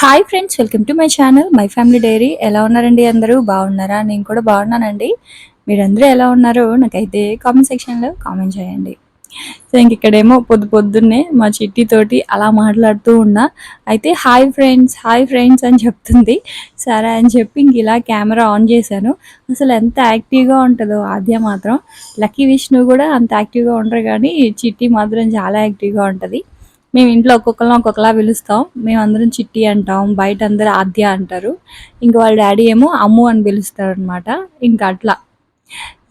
Hi friends welcome to my channel my family diary. ఎలా ఉన్నారండి అందరూ? బాగున్నారా? నేను కూడా బాగున్నానండి. మీరందరూ ఎలా ఉన్నారో నాకైతే కామెంట్ సెక్షన్లో కామెంట్ చేయండి. సో ఇంక ఇక్కడేమో పొద్దు పొద్దున్నే మా చిట్టి తోటి అలా మాట్లాడుతూ ఉన్నా. అయితే హాయ్ ఫ్రెండ్స్ హాయ్ ఫ్రెండ్స్ అని చెప్తుంది. సరే అని చెప్పి ఇంక ఇలా కెమెరా ఆన్ చేశాను. అసలు ఎంత యాక్టివ్గా ఉంటుందో ఆద్య మాత్రం. లక్కీ విష్ణు కూడా అంత యాక్టివ్గా ఉండరు కానీ చిట్టి మాత్రం చాలా యాక్టివ్గా ఉంటుంది. మేము ఇంట్లో ఒక్కొక్కరిని ఒక్కొక్కలా పిలుస్తాం. మేము అందరం చిట్టి అంటాం బయట అందరూ ఆద్య అంటారు. ఇంకా వాళ్ళ డాడీ ఏమో అమ్ము అని పిలుస్తారు అనమాట ఇంకా అట్లా.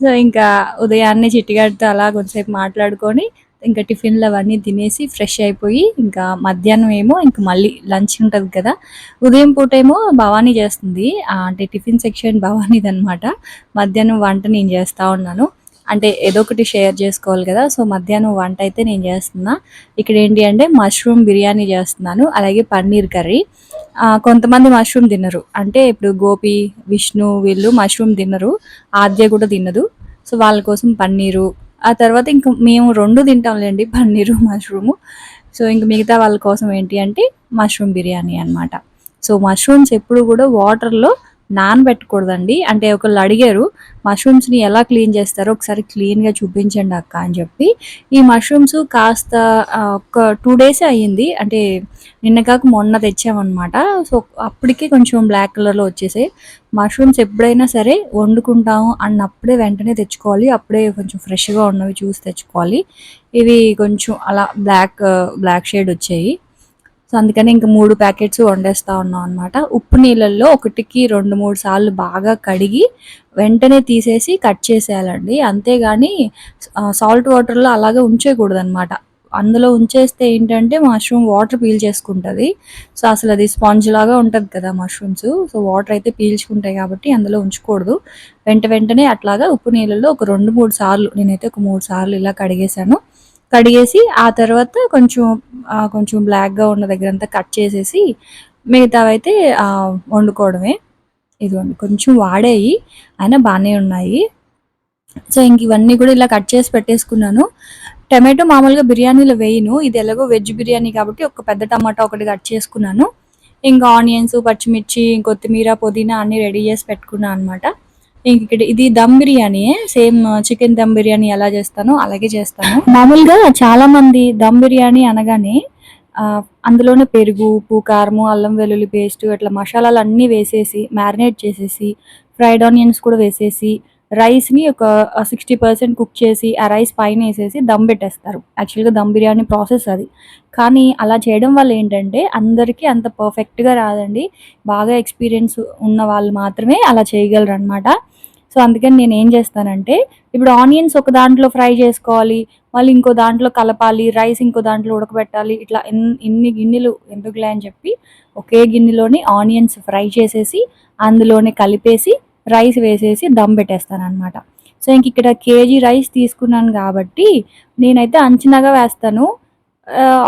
సో ఇంకా ఉదయాన్నే చిట్టిగాడితో అలా కొంచెంసేపు మాట్లాడుకొని ఇంకా టిఫిన్లు అవన్నీ తినేసి ఫ్రెష్ అయిపోయి ఇంకా మధ్యాహ్నం ఏమో ఇంకా మళ్ళీ లంచ్ ఉంటుంది కదా. ఉదయం పూట ఏమో భవానీ చేస్తుంది. అంటే టిఫిన్ సెక్షన్ భవానీది అనమాట మధ్యాహ్నం వంట నేను చేస్తూ ఉన్నాను. అంటే ఏదో ఒకటి షేర్ చేసుకోవాలి కదా. సో మధ్యాహ్నం వంట అయితే నేను చేస్తున్నా. ఇక్కడ ఏంటి అంటే మష్రూమ్ బిర్యానీ చేస్తున్నాను. అలాగే పన్నీర్ కర్రీ. కొంతమంది మష్రూమ్ తినరు. అంటే ఇప్పుడు గోపి విష్ణు వీళ్ళు మష్రూమ్ తినరు. ఆద్య కూడా తినదు. సో వాళ్ళ కోసం పన్నీరు. ఆ తర్వాత ఇంకా మేము రెండు తింటాంలేండి పన్నీరు మష్రూము సో ఇంక మిగతా వాళ్ళ కోసం ఏంటి అంటే మష్రూమ్ బిర్యానీ అన్నమాట. సో మష్రూమ్స్ ఎప్పుడు కూడా వాటర్లో నానబెట్టకూడదండి. అంటే ఒకళ్ళు అడిగారు మష్రూమ్స్ని ఎలా క్లీన్ చేస్తారో ఒకసారి క్లీన్గా చూపించండి అక్క అని చెప్పి. ఈ మష్రూమ్స్ కాస్త ఒక టూ డేస్ అయ్యింది. అంటే నిన్న కాక మొన్న తెచ్చామన్నమాట. సో అప్పటికే కొంచెం బ్లాక్ కలర్లో వచ్చేసాయి. మష్రూమ్స్ ఎప్పుడైనా సరే వండుకుంటాము అన్నప్పుడే వెంటనే తెచ్చుకోవాలి. అప్పుడే కొంచెం ఫ్రెష్గా ఉన్నవి చూసి తెచ్చుకోవాలి. ఇవి కొంచెం అలా బ్లాక్ బ్లాక్ షేడ్ వచ్చాయి. సో అందుకని ఇంకా మూడు ప్యాకెట్స్ వండేస్తా ఉన్నాం అనమాట ఉప్పు నీళ్ళల్లో ఒకటికి రెండు మూడు సార్లు బాగా కడిగి వెంటనే తీసేసి కట్ చేసేయాలండి. అంతేగాని సాల్ట్ వాటర్లో అలాగే ఉంచేయకూడదు అనమాట అందులో ఉంచేస్తే ఏంటంటే మష్రూమ్ వాటర్ పీల్ చేసుకుంటుంది. సో అసలు అది స్పాంజ్ లాగా ఉంటుంది కదా మష్రూమ్స్. సో వాటర్ అయితే పీల్చుకుంటాయి కాబట్టి అందులో ఉంచకూడదు. వెంట వెంటనే అట్లాగా ఉప్పు నీళ్ళలో ఒక రెండు మూడు సార్లు నేనైతే ఒక మూడు సార్లు ఇలా కడిగేశాను. కడిగేసి ఆ తర్వాత కొంచెం కొంచెం బ్లాక్గా ఉన్న దగ్గర అంతా కట్ చేసేసి మిగతావైతే వండుకోవడమే. ఇదిగోండి కొంచెం వాడేవి అయినా బాగానే ఉన్నాయి. సో ఇంక ఇవన్నీ కూడా ఇలా కట్ చేసి పెట్టేసుకున్నాను. టమాటో మామూలుగా బిర్యానీలో వేయను. ఇది ఎలాగో వెజ్ బిర్యానీ కాబట్టి ఒక పెద్ద టమాటా ఒకటి కట్ చేసుకున్నాను. ఇంకా ఆనియన్స్ పచ్చిమిర్చి కొత్తిమీర పుదీనా అన్నీ రెడీ చేసి పెట్టుకున్నాను అనమాట ఇక్కడ ఇది దమ్ బిర్యానీ సేమ్ చికెన్ దమ్ బిర్యానీ ఎలా చేస్తానో అలాగే చేస్తాను. మామూలుగా చాలా మంది దమ్ బిర్యానీ అనగానే అందులోనే పెరుగు ఉప్పు కారము అల్లం వెల్లుల్లి పేస్ట్ ఇట్లా మసాలాలు అన్నీ వేసేసి మ్యారినేట్ చేసేసి ఫ్రైడ్ ఆనియన్స్ కూడా వేసేసి రైస్ని ఒక సిక్స్టీ పర్సెంట్ కుక్ చేసి ఆ రైస్ పైన వేసేసి దమ్ పెట్టేస్తారు. యాక్చువల్గా దమ్ బిర్యానీ ప్రాసెస్ అది. కానీ అలా చేయడం వల్ల ఏంటంటే అందరికీ అంత పర్ఫెక్ట్గా రాదండి. బాగా ఎక్స్పీరియన్స్ ఉన్న వాళ్ళు మాత్రమే అలా చేయగలరు అనమాట సో అందుకని నేను ఏం చేస్తానంటే ఇప్పుడు ఆనియన్స్ ఒక దాంట్లో ఫ్రై చేసుకోవాలి మళ్ళీ ఇంకో దాంట్లో కలపాలి రైస్ ఇంకో దాంట్లో ఉడకబెట్టాలి ఇట్లా ఇన్ని గిన్నెలు ఎందుకులే అని చెప్పి ఒకే గిన్నెలోని ఆనియన్స్ ఫ్రై చేసేసి అందులోనే కలిపేసి రైస్ వేసేసి దమ్ పెట్టేస్తాను అనమాట సో ఇంక ఇక్కడ కేజీ రైస్ తీసుకున్నాను కాబట్టి నేనైతే అంచనాగా వేస్తాను.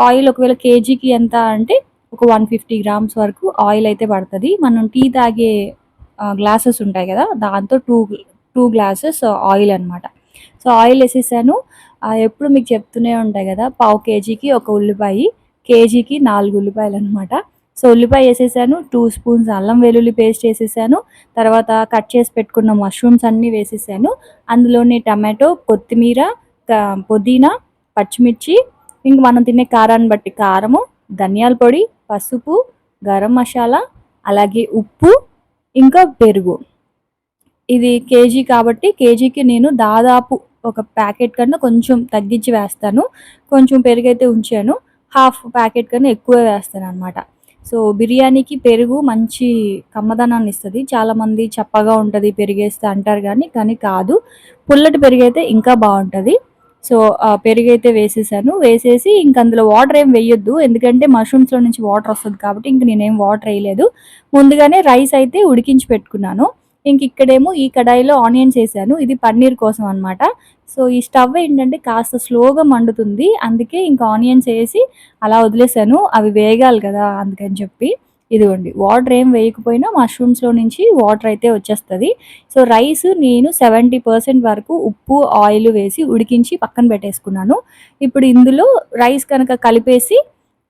ఆయిల్ ఒకవేళ కేజీకి ఎంత అంటే ఒక వన్ ఫిఫ్టీ గ్రామ్స్ వరకు ఆయిల్ అయితే పడుతుంది. మనం టీ తాగే గ్లాసెస్ ఉంటాయి కదా దాంతో టూ టూ గ్లాసెస్ ఆయిల్ అనమాట సో ఆయిల్ వేసేసాను. ఎప్పుడు మీకు చెప్తూనే ఉంటాయి కదా పావు కేజీకి ఒక ఉల్లిపాయ కేజీకి నాలుగు ఉల్లిపాయలు అనమాట సో ఉల్లిపాయ వేసేసాను టూ స్పూన్స్ అల్లం వెల్లుల్లి పేస్ట్ వేసేసాను తర్వాత కట్ చేసి పెట్టుకున్న మష్రూమ్స్ అన్నీ వేసేసాను. అందులోనే టమాటో కొత్తిమీర క- పుదీనా పచ్చిమిర్చి ఇంక మనం తినే కారాన్ని బట్టి కారము ధనియాల పొడి పసుపు గరం మసాలా అలాగే ఉప్పు ఇంకా పెరుగు. ఇది కేజీ కాబట్టి కేజీకి నేను దాదాపు ఒక ప్యాకెట్ కన్నా కొంచెం తగ్గించి వేస్తాను. కొంచెం పెరుగు అయితే ఉంచాను. హాఫ్ ప్యాకెట్ కన్నా ఎక్కువ వేస్తాను అనమాట సో బిర్యానీకి పెరుగు మంచి కమ్మదనాన్ని ఇస్తుంది. చాలామంది చప్పగా ఉంటుంది పెరిగేస్తే అంటారు కానీ కానీ కాదు. పుల్లటి పెరుగు అయితే ఇంకా బాగుంటుంది. సో ఆ పెరుగు అయితే వేసేసాను. వేసేసి ఇంక అందులో వాటర్ ఏం వేయొద్దు. ఎందుకంటే మష్రూమ్స్లో నుంచి వాటర్ వస్తుంది కాబట్టి ఇంక నేనేం వాటర్ వేయలేదు. ముందుగానే రైస్ అయితే ఉడికించి పెట్టుకున్నాను. ఇంక ఇక్కడేమో ఈ కడాయిలో ఆనియన్స్ వేసాను ఇది పన్నీర్ కోసం అనమాట సో ఈ స్టవ్ ఏంటంటే కాస్త స్లోగా మండుతుంది. అందుకే ఇంకా ఆనియన్స్ వేసి అలా వదిలేసాను. అవి వేగాలి కదా అందుకని చెప్పి. ఇదిగోండి వాటర్ ఏం వేయకపోయినా మష్రూమ్స్లో నుంచి వాటర్ అయితే వచ్చేస్తుంది. సో రైస్ నేను సెవెంటీ పర్సెంట్ వరకు ఉప్పు ఆయిల్ వేసి ఉడికించి పక్కన పెట్టేసుకున్నాను. ఇప్పుడు ఇందులో రైస్ కనుక కలిపేసి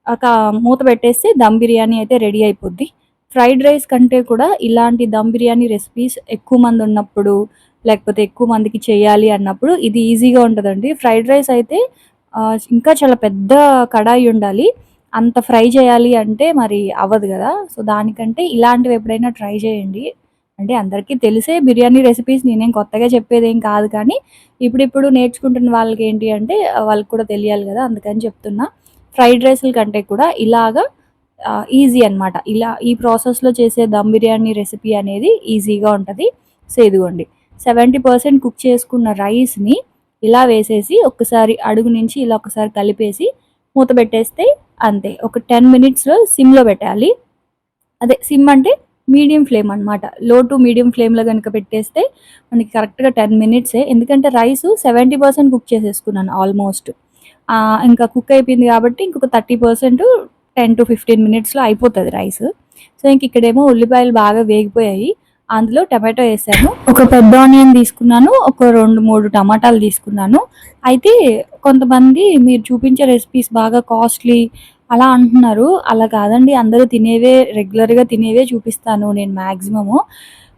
ఒక మూత పెట్టేస్తే దమ్ బిర్యానీ అయితే రెడీ అయిపోద్ది. ఫ్రైడ్ రైస్ కంటే కూడా ఇలాంటి దమ్ బిర్యానీ రెసిపీస్ ఎక్కువ మంది ఉన్నప్పుడు లేకపోతే ఎక్కువ మందికి చేయాలి అన్నప్పుడు ఇది ఈజీగా ఉంటుందండి. ఫ్రైడ్ రైస్ అయితే ఇంకా చాలా పెద్ద కడాయి ఉండాలి. అంత ఫ్రై చేయాలి అంటే మరి అవ్వదు కదా. సో దానికంటే ఇలాంటివి ఎప్పుడైనా ట్రై చేయండి. అంటే అందరికీ తెలిసే బిర్యానీ రెసిపీస్ నేనేం కొత్తగా చెప్పేది ఏం కాదు కానీ ఇప్పుడిప్పుడు నేర్చుకుంటున్న వాళ్ళకి ఏంటి అంటే వాళ్ళకి కూడా తెలియాలి కదా అందుకని చెప్తున్నా. ఫ్రైడ్ రైస్ల కంటే కూడా ఇలాగా ఈజీ అనమాట ఇలా ఈ ప్రాసెస్లో చేసే దమ్ బిర్యానీ రెసిపీ అనేది ఈజీగా ఉంటుంది. సో ఇదిగోండి. సెవెంటీ పర్సెంట్ కుక్ చేసుకున్న రైస్ని ఇలా వేసేసి ఒక్కసారి అడుగు నుంచి ఇలా ఒకసారి కలిపేసి మూత పెట్టేస్తే అంతే. ఒక టెన్ మినిట్స్లో సిమ్లో పెట్టాలి. అదే సిమ్ అంటే మీడియం ఫ్లేమ్ అనమాట లో టు మీడియం ఫ్లేమ్లో కనుక పెట్టేస్తే మనకి కరెక్ట్గా టెన్ మినిట్సే ఎందుకంటే రైస్ సెవెంటీ పర్సెంట్ కుక్ చేసేసుకున్నాను ఆల్మోస్ట్ ఇంకా కుక్ అయిపోయింది కాబట్టి ఇంకొక thirty percent ten to fifteen మినిట్స్లో అయిపోతుంది రైస్. సో ఇంక ఇక్కడేమో ఉల్లిపాయలు బాగా వేగిపోయాయి. అందులో టమాటో వేసాను. ఒక పెద్ద ఆనియన్ తీసుకున్నాను. ఒక రెండు మూడు టమాటాలు తీసుకున్నాను. అయితే కొంతమంది మీరు చూపించే రెసిపీస్ బాగా కాస్ట్లీ అలా అంటున్నారు. అలా కాదండి. అందరూ తినేవే రెగ్యులర్గా తినేవే చూపిస్తాను నేను మ్యాక్సిమము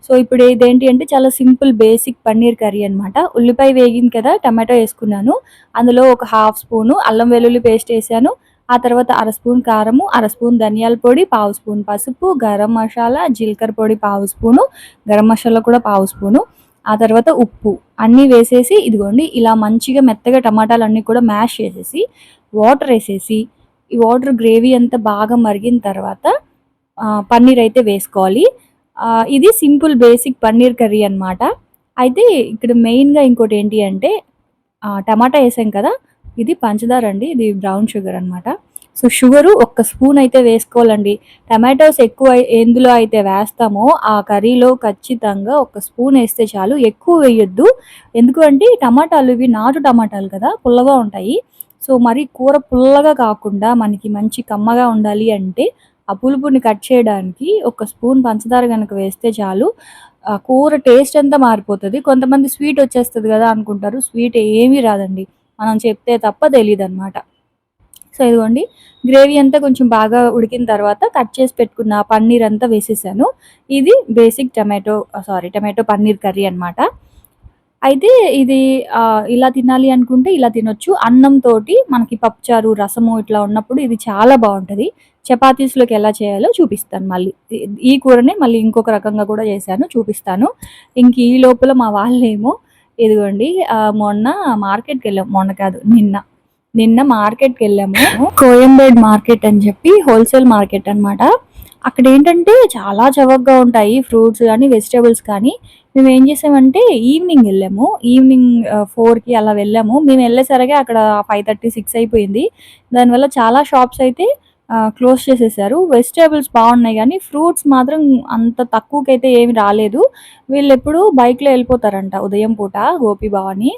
సో ఇప్పుడు ఇదేంటి అంటే చాలా సింపుల్ బేసిక్ పన్నీర్ కర్రీ అనమాట ఉల్లిపాయ వేగింది కదా టమాటో వేసుకున్నాను. అందులో ఒక హాఫ్ స్పూను అల్లం వెల్లుల్లి పేస్ట్ వేసాను. ఆ తర్వాత అర స్పూన్ కారము అర స్పూన్ ధనియాల పొడి పావు స్పూన్ పసుపు గరం మసాలా జీలకర్ర పొడి పావు స్పూను గరం మసాలా కూడా పావు స్పూను ఆ తర్వాత ఉప్పు అన్నీ వేసేసి ఇదిగోండి ఇలా మంచిగా మెత్తగా టమాటాలు అన్నీ కూడా మ్యాష్ చేసేసి వాటర్ వేసేసి ఈ వాటర్ గ్రేవీ అంతా బాగా మరిగిన తర్వాత పన్నీర్ అయితే వేసుకోవాలి. ఇది సింపుల్ బేసిక్ పన్నీర్ కర్రీ అన్నమాట. అయితే ఇక్కడ మెయిన్గా ఇంకోటి ఏంటి అంటే టమాటా వేసాం కదా ఇది పంచదార అండి ఇది బ్రౌన్ షుగర్ అన్నమాట. సో షుగరు ఒక్క స్పూన్ అయితే వేసుకోవాలండి. టమాటోస్ ఎక్కువ ఎందులో అయితే వేస్తామో ఆ కర్రీలో ఖచ్చితంగా ఒక స్పూన్ వేస్తే చాలు. ఎక్కువ వేయొద్దు. ఎందుకంటే టమాటాలు ఇవి నాటు టమాటాలు కదా పుల్లగా ఉంటాయి. సో మరి కూర పుల్లగా కాకుండా మనకి మంచి కమ్మగా ఉండాలి అంటే ఆ పులుపుని కట్ చేయడానికి ఒక స్పూన్ పంచదార కనుక వేస్తే చాలు. ఆ కూర టేస్ట్ అంతా మారిపోతుంది. కొంతమంది స్వీట్ వచ్చేస్తుంది కదా అనుకుంటారు. స్వీట్ ఏమీ రాదండి. మనం చెప్తే తప్ప తెలియదు అనమాట సో ఇదిగోండి గ్రేవీ అంతా కొంచెం బాగా ఉడికిన తర్వాత కట్ చేసి పెట్టుకున్న పన్నీర్ అంతా వేసేసాను. ఇది basic tomato sorry tomato paneer curry అనమాట అయితే ఇది ఇలా తినాలి అనుకుంటే ఇలా తినొచ్చు. అన్నం తోటి మనకి పప్పుచారు రసము ఇట్లా ఉన్నప్పుడు ఇది చాలా బాగుంటుంది. చపాతీస్లోకి ఎలా చేయాలో చూపిస్తాను మళ్ళీ. ఈ- ఈ కూరని మళ్ళీ ఇంకొక రకంగా కూడా చేశాను చూపిస్తాను. ఇంక ఈ లోపల మా వాళ్ళేమో ఇదిగోండి మొన్న మార్కెట్కి వెళ్ళాం మొన్న కాదు నిన్న. నిన్న మార్కెట్కి వెళ్ళాము కోయంబేడ్ మార్కెట్ అని చెప్పి హోల్సేల్ మార్కెట్ అనమాట అక్కడ ఏంటంటే చాలా చవకగా ఉంటాయి ఫ్రూట్స్ కానీ వెజిటేబుల్స్ కానీ. మేము ఏం చేసామంటే ఈవినింగ్ వెళ్ళాము. ఈవినింగ్ ఫోర్కి అలా వెళ్ళాము. మేము వెళ్ళేసరికి అక్కడ ఫైవ్ థర్టీ సిక్స్ అయిపోయింది. దానివల్ల చాలా షాప్స్ అయితే క్లోజ్ చేసేసారు. వెజిటేబుల్స్ బాగున్నాయి కానీ ఫ్రూట్స్ మాత్రం అంత తక్కువకైతే ఏమి రాలేదు. వీళ్ళు ఎప్పుడు బైక్లో వెళ్ళిపోతారంట ఉదయం పూట గోపి భవాని.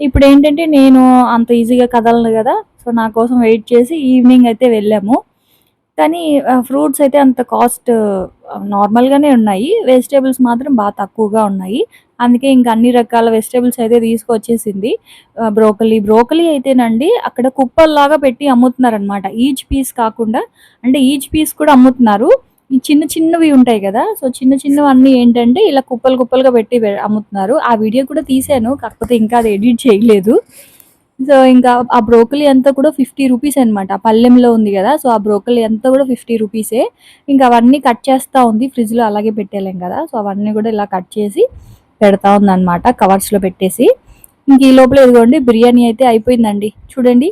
ఇప్పుడు ఏంటంటే నేను అంత ఈజీగా కదలను కదా సో నా కోసం వెయిట్ చేసి ఈవినింగ్ అయితే వెళ్ళాము. కానీ ఫ్రూట్స్ అయితే అంత కాస్ట్ నార్మల్గానే ఉన్నాయి. వెజిటేబుల్స్ మాత్రం బాగా తక్కువగా ఉన్నాయి. అందుకే ఇంకా అన్ని రకాల వెజిటేబుల్స్ అయితే తీసుకొచ్చేసింది. బ్రోకలీ. బ్రోకలీ అయితేనండి అక్కడ కుప్పల్లాగా పెట్టి అమ్ముతున్నారనమాట ఈచ్ పీస్ కాకుండా అంటే ఈచ్ పీస్ కూడా అమ్ముతున్నారు. ఈ చిన్న చిన్నవి ఉంటాయి కదా. సో చిన్న చిన్నవి అన్నీ ఏంటంటే ఇలా కుప్పలు కుప్పలుగా పెట్టి అమ్ముతున్నారు. ఆ వీడియో కూడా తీసాను కాకపోతే ఇంకా అది ఎడిట్ చేయలేదు. సో ఇంకా ఆ బ్రోకలీ అంతా కూడా ఫిఫ్టీ రూపీస్ అనమాట పల్లెంలో ఉంది కదా సో ఆ బ్రోకలీ అంతా కూడా ఫిఫ్టీ రూపీసే. ఇంకా అవన్నీ కట్ చేస్తూ ఉంది ఫ్రిడ్జ్లో అలాగే పెట్టేలేం కదా సో అవన్నీ కూడా ఇలా కట్ చేసి పెడతా ఉందన్నమాట కవర్స్లో పెట్టేసి. ఇంక ఈ లోపల ఇదిగోండి బిర్యానీ అయితే అయిపోయిందండి. చూడండి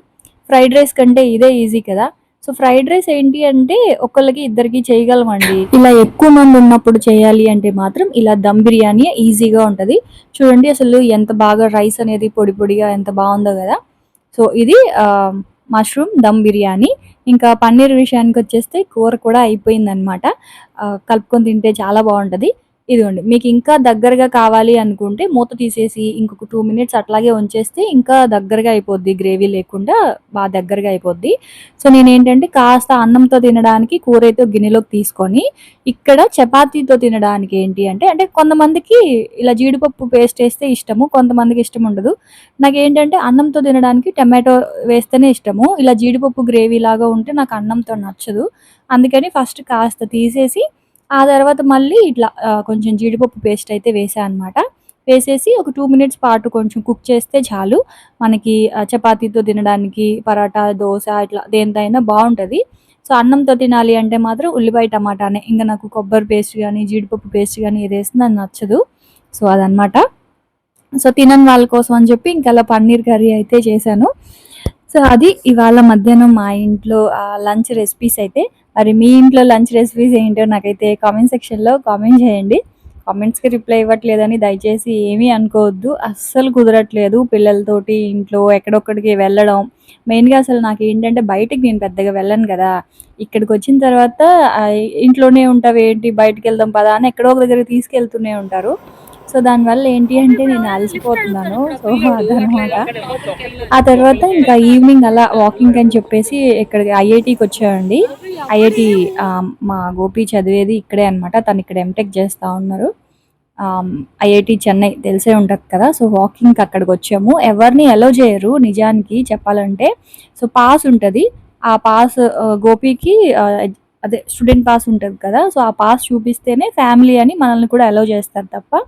ఫ్రైడ్ రైస్ కంటే ఇదే ఈజీ కదా. సో ఫ్రైడ్ రైస్ ఏంటి అంటే ఒకళ్ళకి ఇద్దరికి చేయగలమండి. ఇలా ఎక్కువ మంది ఉన్నప్పుడు చేయాలి అంటే మాత్రం ఇలా దమ్ బిర్యానీ ఈజీగా ఉంటుంది. చూడండి అసలు ఎంత బాగా రైస్ అనేది పొడి పొడిగా ఎంత బాగుందో కదా. సో ఇది మష్రూమ్ దమ్ బిర్యానీ. ఇంకా పన్నీర్ విషయానికి వచ్చేస్తే కూర కూడా అయిపోయిందనమాట. కలుపుకొని తింటే చాలా బాగుంటుంది. ఇదిగోండి మీకు ఇంకా దగ్గరగా కావాలి అనుకుంటే మూత తీసేసి ఇంకొక టూ మినిట్స్ అట్లాగే ఉంచేస్తే ఇంకా దగ్గరగా అయిపోద్ది గ్రేవీ లేకుండా బాగా దగ్గరగా అయిపోద్ది. సో నేను ఏంటంటే కాస్త అన్నంతో తినడానికి కూర అయితే గిన్నెలోకి తీసుకొని ఇక్కడ చపాతీతో తినడానికి ఏంటి అంటే అంటే కొంతమందికి ఇలా జీడిపప్పు పేస్ట్ వేస్తే ఇష్టము కొంతమందికి ఇష్టం ఉండదు. నాకు ఏంటంటే అన్నంతో తినడానికి టమాటో వేస్తేనే ఇష్టము. ఇలా జీడిపప్పు గ్రేవీ లాగా ఉంటే నాకు అన్నంతో నచ్చదు. అందుకని ఫస్ట్ కాస్త తీసేసి ఆ తర్వాత మళ్ళీ ఇట్లా కొంచెం జీడిపప్పు పేస్ట్ అయితే వేసా అనమాట వేసేసి ఒక టూ మినిట్స్ పాటు కొంచెం కుక్ చేస్తే చాలు. మనకి చపాతీతో తినడానికి పరాటా దోశ ఇట్లా దేనితైనా బాగుంటుంది. సో అన్నంతో తినాలి అంటే మాత్రం ఉల్లిపాయ టమాటానే. ఇంకా నాకు కొబ్బరి పేస్ట్ కానీ జీడిపప్పు పేస్ట్ కానీ ఏది వేసినా నాకు నచ్చదు. సో అదనమాట సో తినని వాళ్ళ కోసం అని చెప్పి ఇంకా అలా పన్నీర్ కర్రీ అయితే చేశాను. సో అది ఇవాళ మధ్యాహ్నం మా ఇంట్లో లంచ్ రెసిపీస్ అయితే. మరి మీ ఇంట్లో లంచ్ రెసిపీస్ ఏంటో నాకైతే కామెంట్ సెక్షన్లో కామెంట్ చేయండి. కామెంట్స్కి రిప్లై ఇవ్వట్లేదని దయచేసి ఏమీ అనుకోవద్దు. అస్సలు కుదరట్లేదు పిల్లలతోటి ఇంట్లో ఎక్కడొక్కడికి వెళ్ళడం. మెయిన్గా అసలు నాకు ఏంటంటే బయటికి నేను పెద్దగా వెళ్ళను కదా. ఇక్కడికి వచ్చిన తర్వాత ఇంట్లోనే ఉంటావు ఏంటి బయటికి వెళ్దాం పదా అని ఎక్కడో ఒక దగ్గరికి తీసుకెళ్తూనే ఉంటారు. సో దానివల్ల ఏంటి అంటే నేను అలసిపోతున్నాను. సో అదనమాట ఆ తర్వాత ఇంకా ఈవినింగ్ అలా వాకింగ్ అని చెప్పేసి ఇక్కడికి ఐఐటికి వచ్చామండి ఐఐటి మా గోపి చదివేది ఇక్కడే అనమాట తను ఇక్కడ ఎంటెక్ చేస్తూ ఉన్నారు. ఐఐటి చెన్నై తెలిసే ఉంటుంది కదా. సో వాకింగ్కి అక్కడికి వచ్చాము. ఎవరిని అలో చేయరు నిజానికి చెప్పాలంటే. సో పాస్ ఉంటుంది. ఆ పాస్ గోపికి అదే స్టూడెంట్ పాస్ ఉంటుంది కదా. సో ఆ పాస్ చూపిస్తేనే ఫ్యామిలీ అని మనల్ని కూడా అలో చేస్తారు తప్ప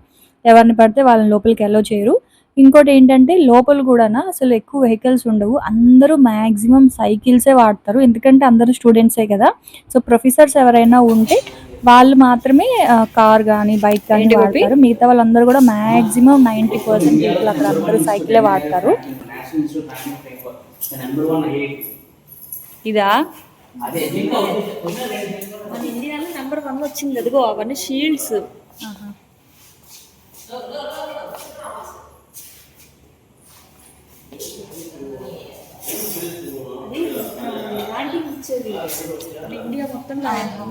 ఎవరిని పడితే వాళ్ళని లోపలికి అలో చేయరు. ఇంకోటి ఏంటంటే లోపల కూడా అసలు ఎక్కువ వెహికల్స్ ఉండవు. అందరూ మ్యాక్సిమం సైకిల్సే వాడతారు. ఎందుకంటే అందరూ స్టూడెంట్సే కదా. సో ప్రొఫెసర్స్ ఎవరైనా ఉంటే వాళ్ళు మాత్రమే కార్ కానీ బైక్ కానీ వాడతారు. మిగతా వాళ్ళందరూ కూడా మ్యాక్సిమం నైంటీ పర్సెంట్ పీపుల్ అక్కడ అందరూ సైకిలే వాడతారు. ఇదా? మన ఇండియాలో నెంబర్ వన్ వచ్చింది. అదిగో అవన్నీ షీల్డ్స్ ర్యాంకింగ్ ఇచ్చేది. మన ఇండియా మొత్తం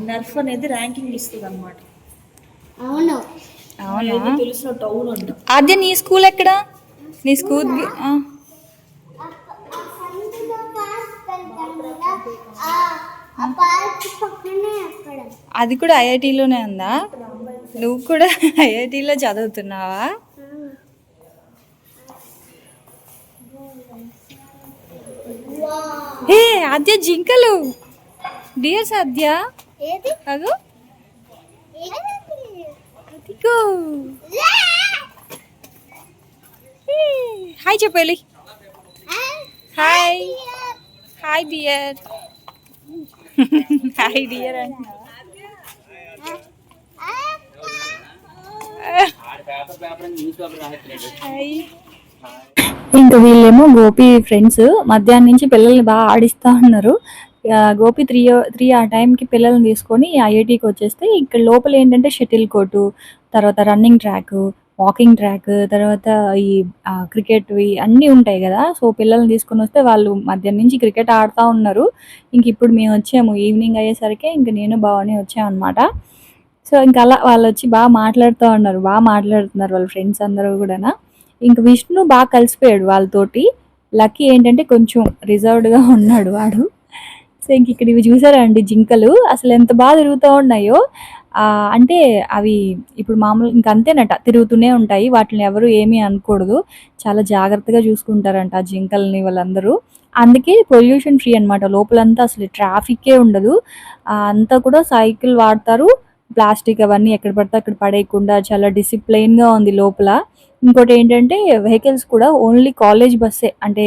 నర్ఫ్ అనేది ర్యాంకింగ్ ఇస్తుంది అనమాట అవును. అవునా? తెలిసిన టౌన్ అంట. అదే నీ స్కూల్ ఎక్కడ? నీ స్కూల్ అది కూడా ఐఐటిలోనే ఉందా? నువ్వు కూడా ఐఐటిలో చదువుతున్నావా? ఏ అద్య జింకలు. డియర్ సాధ్య ఏ, హాయ్ చెప్పాలి hi. Hi dear. Hi dear అంటున్నావా. ఇంకా వీళ్ళేమో గోపి ఫ్రెండ్స్ మధ్యాహ్నం నుంచి పిల్లల్ని బాగా ఆడిస్తూ ఉన్నారు. గోపి త్రీ త్రీ ఆ టైంకి పిల్లల్ని తీసుకొని ఐఐటికి వచ్చేస్తే ఇక్కడ లోపల ఏంటంటే షటిల్ కోర్టు తర్వాత రన్నింగ్ ట్రాక్ వాకింగ్ ట్రాక్ తర్వాత ఈ క్రికెట్ అన్నీ ఉంటాయి కదా. సో పిల్లల్ని తీసుకొని వస్తే వాళ్ళు మధ్యాహ్నం నుంచి క్రికెట్ ఆడుతూ ఉన్నారు. ఇంక ఇప్పుడు మేము వచ్చాము. ఈవినింగ్ అయ్యేసరికి ఇంక నేను బావని వచ్చాము అనమాట సో ఇంకా అలా వాళ్ళు వచ్చి బాగా మాట్లాడుతూ ఉన్నారు బాగా మాట్లాడుతున్నారు వాళ్ళ ఫ్రెండ్స్ అందరూ కూడా ఇంక విష్ణు బాగా కలిసిపోయాడు వాళ్ళతోటి. లక్కీ ఏంటంటే కొంచెం రిజర్వ్డ్గా ఉన్నాడు వాడు. సో ఇంక ఇక్కడ ఇవి చూసారా అండి జింకలు? అసలు ఎంత బాగా తిరుగుతూ ఉన్నాయో. అంటే అవి ఇప్పుడు మామూలు ఇంక అంతేనట తిరుగుతూనే ఉంటాయి. వాటిని ఎవరు ఏమీ అనకూడదు. చాలా జాగ్రత్తగా చూసుకుంటారంట ఆ జింకల్ని వాళ్ళందరూ. అందుకే పొల్యూషన్ ఫ్రీ అన్నమాట. లోపలంతా అసలు ట్రాఫిక్కే ఉండదు. అంతా కూడా సైకిల్ వాడతారు. ప్లాస్టిక్ అవన్నీ ఎక్కడ పడితే అక్కడ పడేయకుండా చాలా డిసిప్లైన్గా ఉంది లోపల. ఇంకోటి ఏంటంటే వెహికల్స్ కూడా ఓన్లీ కాలేజ్ బస్సే అంటే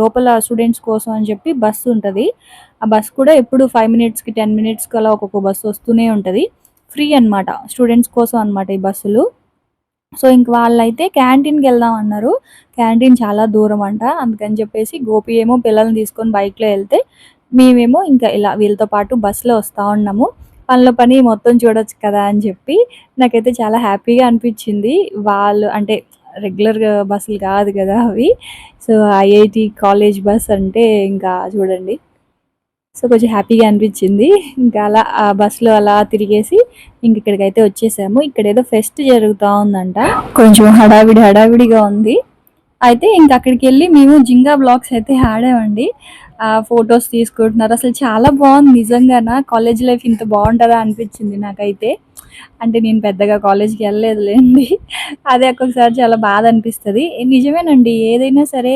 లోపల స్టూడెంట్స్ కోసం అని చెప్పి బస్సు ఉంటుంది. ఆ బస్సు కూడా ఎప్పుడు ఫైవ్ మినిట్స్కి టెన్ మినిట్స్కి అలా ఒక్కొక్క బస్సు వస్తూనే ఉంటుంది. ఫ్రీ అనమాట స్టూడెంట్స్ కోసం అనమాట ఈ బస్సులు. సో ఇంక వాళ్ళైతే క్యాంటీన్కి వెళ్దాం అన్నారు. క్యాంటీన్ చాలా దూరం అంట. అందుకని చెప్పేసి గోపి ఏమో పిల్లల్ని తీసుకొని బైక్లో వెళ్తే మేమేమో ఇంకా ఇలా వీళ్ళతో పాటు బస్సులో వస్తూ ఉన్నాము. పనిలో పని మొత్తం చూడొచ్చు కదా అని చెప్పి నాకైతే చాలా హ్యాపీగా అనిపించింది. వాళ్ళు అంటే రెగ్యులర్గా బస్సులు కాదు కదా అవి. సో ఐఐటి కాలేజ్ బస్ అంటే ఇంకా చూడండి. సో కొంచెం హ్యాపీగా అనిపించింది. ఇంకా అలా ఆ బస్సులో అలా తిరిగేసి ఇంక ఇక్కడికైతే వచ్చేసాము. ఇక్కడ ఏదో ఫెస్ట్ జరుగుతూ ఉందంట. కొంచెం హడావిడి హడావిడిగా ఉంది. అయితే ఇంక అక్కడికి వెళ్ళి మేము జింగా బ్లాగ్స్ అయితే ఆడామండి. ఫొటోస్ తీసుకుంటున్నారు. అసలు చాలా బాగుంది. నిజంగానా? కాలేజ్ లైఫ్ ఇంత బాగుంటుందా అనిపించింది నాకైతే. అంటే నేను పెద్దగా కాలేజ్కి వెళ్ళలేదులేండి. అదే ఒక్కొక్కసారి చాలా బాధ అనిపిస్తుంది. నిజమేనండి. ఏదైనా సరే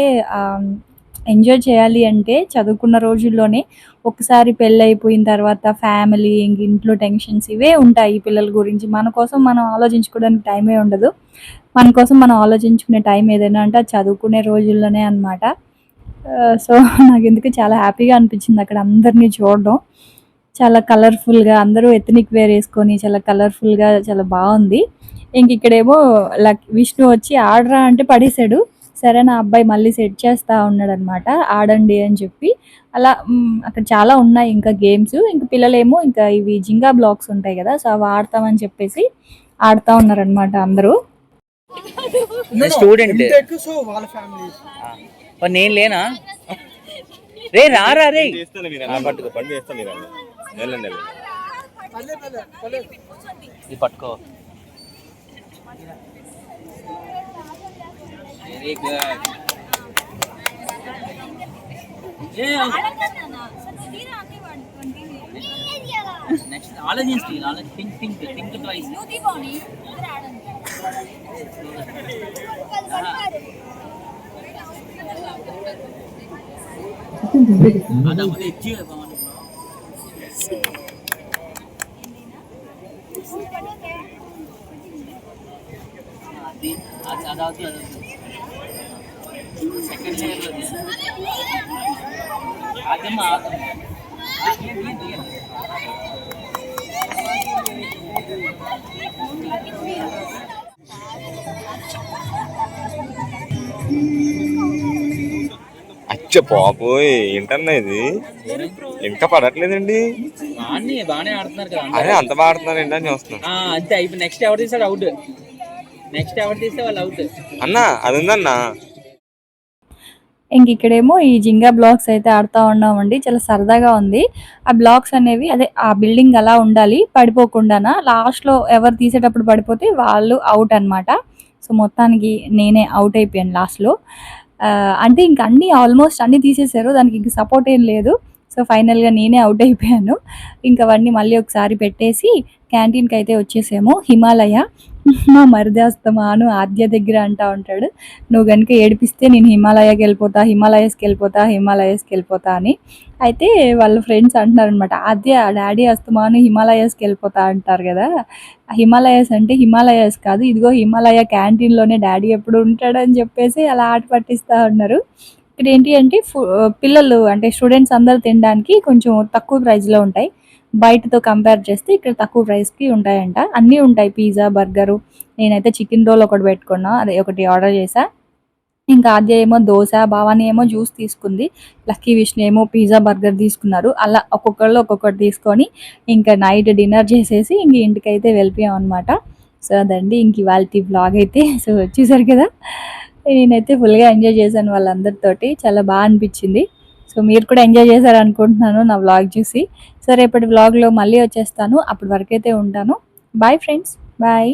ఎంజాయ్ చేయాలి అంటే చదువుకున్న రోజుల్లోనే ఒకసారి పెళ్ళి అయిపోయిన తర్వాత ఫ్యామిలీ ఇంక ఇంట్లో టెన్షన్స్ ఇవే ఉంటాయి పిల్లల గురించి. మన కోసం మనం ఆలోచించుకోవడానికి టైమే ఉండదు. మన కోసం మనం ఆలోచించుకునే టైం ఏదైనా అంటే చదువుకునే రోజుల్లోనే అనమాట సో నాకు ఎందుకు చాలా హ్యాపీగా అనిపించింది అక్కడ అందరినీ చూడడం. చాలా కలర్ఫుల్గా అందరూ ఎథనిక్ వేర్ వేసుకొని చాలా కలర్ఫుల్గా చాలా బాగుంది. ఇంక ఇక్కడేమో లక్ విష్ణు వచ్చి ఆడరా అంటే పడేశాడు. సరే నా అబ్బాయి మళ్ళీ సెట్ చేస్తా ఉన్నాడు అనమాట ఆడండి అని చెప్పి. అలా అక్కడ చాలా ఉన్నాయి ఇంకా గేమ్స్ ఇంకా పిల్లలేమో ఇంకా ఇవి జింగా బ్లాక్స్ ఉంటాయి కదా సో అవి ఆడతామని చెప్పేసి ఆడుతూ ఉన్నారనమాట అందరూ. స్టూడెంట్ సో వాళ్ళ ఫ్యామిలీ మరి నేను లేనా? రే రారా రే ఇది పట్టుకో. వెరీ గుడ్ నెక్స్ట్ ఆలోచించి ఆలోచి థింక్ థింక్ థింక్ ట్వైస్ అవుతుంది సెకండ్ లేయర్లో అదమ్మా అచ్చ పాపోయ్ ఏంటన్నా ఇది? ఇంకా పడట్లేదండి. బాగానే ఆడుతున్నారు కదా. అదే అంత బాడుతున్నారు ఏంటని చూస్తున్నాను ఆ, అంతే అయిపోయి నెక్స్ట్ ఎవరు తీసాడు అవుట్ నెక్స్ట్ ఎవరు తీస్తే వాళ్ళు అవుట్ అన్నా అది ఉందన్నా? ఇంక ఇక్కడేమో ఈ జింగా బ్లాక్స్ అయితే ఆడుతూ ఉన్నామండి. చాలా సరదాగా ఉంది. ఆ బ్లాక్స్ అనేవి అదే ఆ బిల్డింగ్ అలా ఉండాలి పడిపోకుండానా. లాస్ట్లో ఎవరు తీసేటప్పుడు పడిపోతే వాళ్ళు అవుట్ అన్నమాట. సో మొత్తానికి నేనే అవుట్ అయిపోయాను లాస్ట్లో అంటే ఇంక అన్నీ ఆల్మోస్ట్ అన్నీ తీసేశారు. దానికి ఇంక సపోర్ట్ ఏం లేదు. సో ఫైనల్గా నేనే అవుట్ అయిపోయాను. ఇంకా అవన్నీ మళ్ళీ ఒకసారి పెట్టేసి క్యాంటీన్కి అయితే వచ్చేసాము. హిమాలయ. మా మరిదాస్తమాను ఆద్య దగ్గర అంటా ఉంటాడు. నువ్వు కనుక ఏడిపిస్తే నేను హిమాలయకి వెళ్ళిపోతా హిమాలయస్కి వెళ్ళిపోతా హిమాలయస్కి వెళ్ళిపోతా అని. అయితే వాళ్ళ ఫ్రెండ్స్ అంటున్నారు అనమాట ఆద్య డాడీ అస్తమాను హిమాలయస్కి వెళ్ళిపోతా అంటారు కదా. హిమాలయస్ అంటే హిమాలయస్ కాదు. ఇదిగో హిమాలయ క్యాంటీన్లోనే డాడీ ఎప్పుడు ఉంటాడని చెప్పేసి అలా ఆట పట్టిస్తూ ఉన్నారు ఇక్కడ ఏంటి అంటే ఫు- పిల్లలు అంటే స్టూడెంట్స్ అందరు తినడానికి కొంచెం తక్కువ ప్రైస్లో ఉంటాయి. బయటతో కంపేర్ చేస్తే ఇక్కడ తక్కువ ప్రైస్కి ఉంటాయంట. అన్నీ ఉంటాయి. Pizza burger. నేనైతే చికెన్ రోల్ ఒకటి పెట్టుకున్నా. అదే ఒకటి ఆర్డర్ చేశా. ఇంకా ఆద్య ఏమో దోశ భావాని ఏమో జ్యూస్ తీసుకుంది. లక్కీ విష్ణు ఏమో పిజ్జా బర్గర్ తీసుకున్నారు. అలా ఒక్కొక్కళ్ళు ఒక్కొక్కటి తీసుకొని ఇంకా నైట్ డిన్నర్ చేసేసి ఇంక ఇంటికైతే వెళ్ళిపోయాం అనమాట సో అదండి. ఇంక ఇవాళ బ్లాగ్ అయితే. సో వచ్చేసారు కదా. నేనైతే ఫుల్గా ఎంజాయ్ చేశాను వాళ్ళందరితోటి. చాలా బాగా అనిపించింది. సో మీరు కూడా ఎంజాయ్ చేశారు అనుకుంటున్నాను నా వ్లాగ్ చూసి. సో రేపటి వ్లాగ్లో మళ్ళీ వచ్చేస్తాను. అప్పటి వరకు అయితే ఉంటాను. Bye friends bye